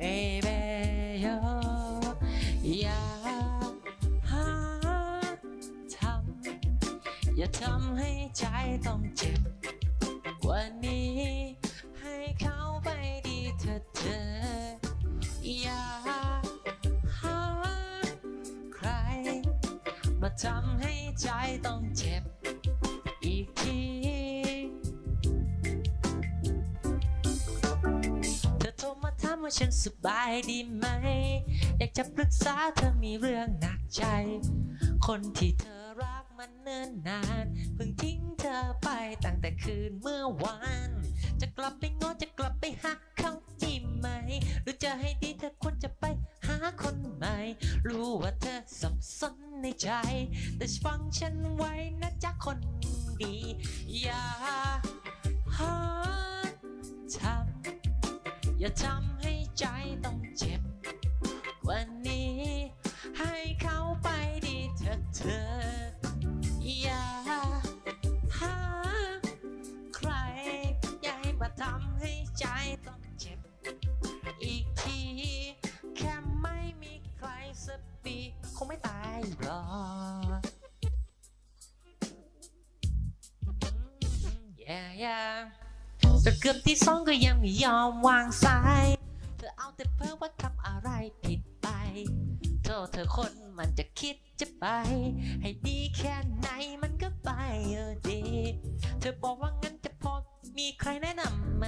baby โยอย่าหาทำอย่าทำให้ใจต้องเจ็บกว่านี้ ให้เขาไปดีเถอะเธออย่าหาใคร มาทำให้ใจต้องเจ็บ ว่าฉันสบายดีไหม อยากจะปรึกษาเธอมีเรื่องหนักใจ คนที่เธอรักมันเนิ่นนาน เพิ่งทิ้งเธอไปตั้งแต่คืนเมื่อวาน จะกลับไปง้อจะกลับไปหาเขาดีไหม หรือจะให้ดีเธอควรจะไปหาคนใหม่ รู้ว่าเธอสับสนในใจ แต่ฟังฉันไว้นะจ๊ะคนดี อย่าหาทำอย่าทำ ใจต้องเจ็บกว่านี้ ให้เขาไปดีเถอะเธอ อย่าหาใครอย่าให้มาทำให้ใจต้องเจ็บ อีกที แค่ไม่มีใครสักปีคงไม่ตายหรอกอย่าอย่าจนเกือบที่สองก็ยังไม่ยอมวางสาย เอาแต่เพ้อว่าทำอะไรผิดไปโทษเธอคนมันจะคิดจะไป ให้ดีแค่ไหนมันก็ไปเออดี เธอบอกว่างั้นจะพอมีใครแนะนำไหม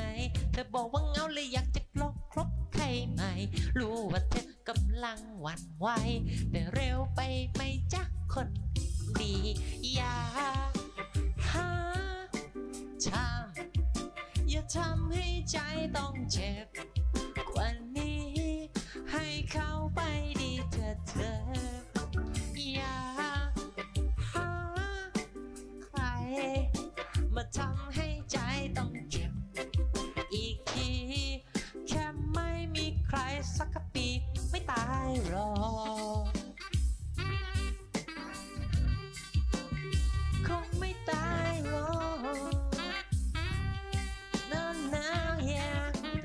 เธอบอกว่าเงาเลยอยากจะลองครบใครใหม่ รู้ว่าเธอกำลังหวั่นไหวแต่เร็วไปไหมจ๊ะคนดีอย่าหาทำอย่าทำให้ใจต้องเจ็บ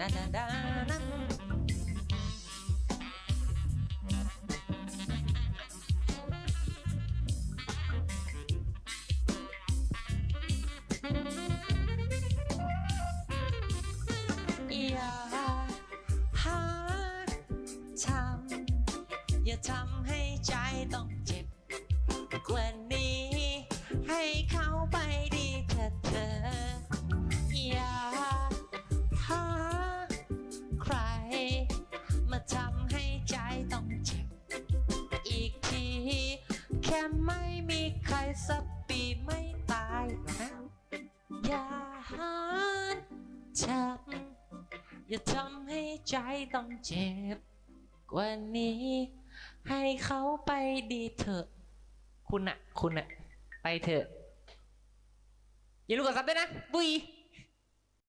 ดาดาดานาอย่าหาทำอย่าทำให้ใจต้องเจ็บกว่านี้ ให้เขาไปดีเถอะเธอ ค่ไม่มีใครสักปีไม่ตายหรอกนะอย่าหาทำอย่าทำให้ใจต้องเจ็บ กว่านี้ ให้เขาไปดีเถอะ คุณอะคุณอะไปเถอะ อย่าลืมกดซับด้วยนะบุย